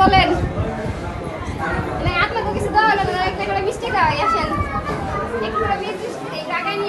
kolen Nah, at mag ugis daw na nag nag nag mistake ka, Yashin. Ik kan